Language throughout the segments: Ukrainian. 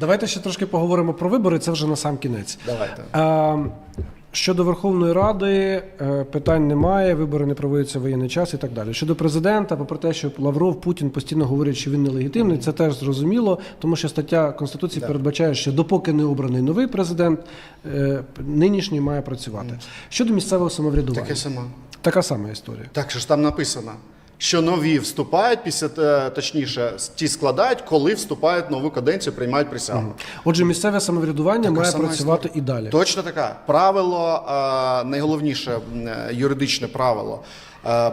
Давайте ще трошки поговоримо про вибори. Це вже на сам кінець. Давайте. Е, Щодо Верховної Ради е, питань немає, вибори не проводяться в воєнний час і так далі. Щодо президента, попри те, що Лавров Путін постійно говорять, що він нелегітимний, це теж зрозуміло, тому що стаття Конституції передбачає, що допоки не обраний новий президент, е, нинішній має працювати. Щодо місцевого самоврядування, Таке саме. така сама історія. Так, що ж там написано, що нові вступають після е, точніше, ті складають, коли вступають в нову каденцію, приймають присягу. Отже, місцеве самоврядування має сама працювати і далі. Точно така. Правило, е, найголовніше е, юридичне правило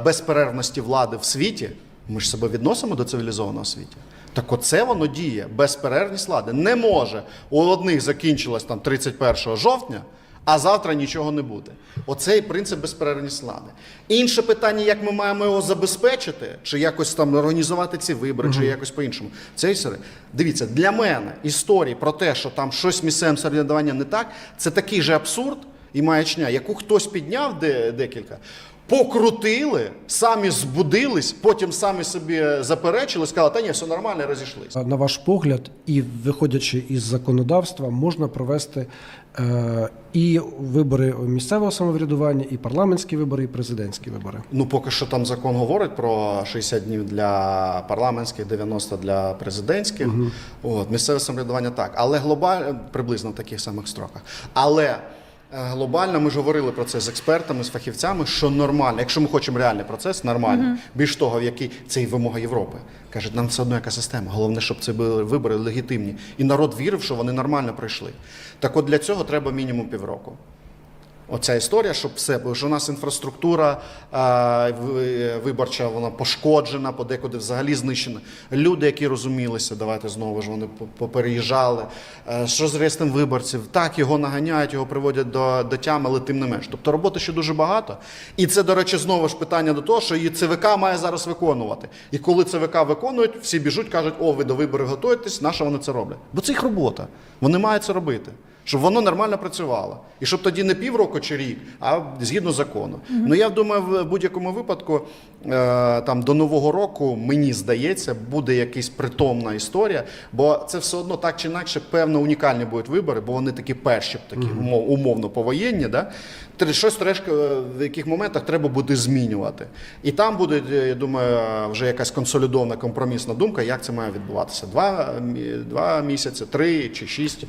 безперервності влади в світі. Ми ж себе відносимо до цивілізованого світу. Так оце воно діє. Безперервність влади. Не може. У одних закінчилось там 31 жовтня, а завтра нічого не буде. Оцей принцип безперервності влади. Інше питання, як ми маємо його забезпечити, чи якось там організувати ці вибори, чи якось по-іншому. Це серед. Дивіться, для мене історії про те, що там щось місцевим середування не так, це такий же абсурд і маячня, яку хтось підняв де, декілька. Покрутили, самі збудились, потім самі собі заперечили, сказали, та ні, все нормально, і розійшлись. На ваш погляд, і виходячи із законодавства, можна провести е, і вибори місцевого самоврядування, і парламентські вибори, і президентські вибори. Ну, поки що там закон говорить про 60 днів для парламентських, 90 для президентських. От, місцеве самоврядування так. Але глобально приблизно в таких самих строках. Але е, глобально ми ж говорили про це з експертами, з фахівцями, що нормально, якщо ми хочемо реальний процес, нормально. Більш того, в який це і вимога Європи. Кажуть, нам все одно яка система. Головне, щоб це були вибори легітимні. І народ вірив, що вони нормально пройшли. Так от для цього треба мінімум півроку. Оця історія, щоб все, бо ж у нас інфраструктура а, виборча, вона пошкоджена, подекуди взагалі знищена. Люди, які розумілися, давайте знову ж вони по- попереїжджали. Е, Що з реєстром виборців? Так, його наганяють, його приводять до, до тями, але тим не менш. Тобто роботи ще дуже багато. І це, до речі, знову ж питання до того, що її ЦВК має зараз виконувати. І коли ЦВК виконують, всі біжуть, кажуть, о, ви до виборів готуєтесь, на що вони це роблять? Бо це їх робота. Вони мають це робити щоб воно нормально працювало. І щоб тоді не півроку чи рік, а згідно закону. Ну я думаю, в будь-якому випадку е, там до нового року, мені здається, буде якась притомна історія, бо це все одно так чи інакше, певно, унікальні будуть вибори, бо вони такі перші, такі умов- умовно повоєнні. Да? Щось трошки е, в яких моментах треба буде змінювати. І там буде, е, я думаю, вже якась консолідована компромісна думка, як це має відбуватися. Два, два місяці, три чи шість.